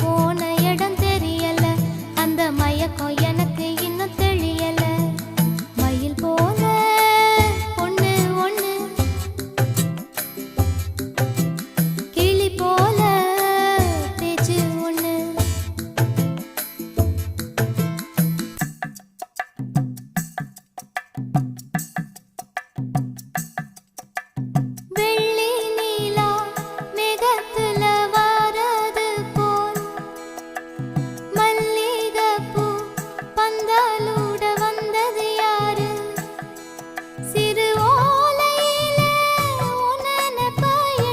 போன இடம் தெரியல. அந்த மயக்கம்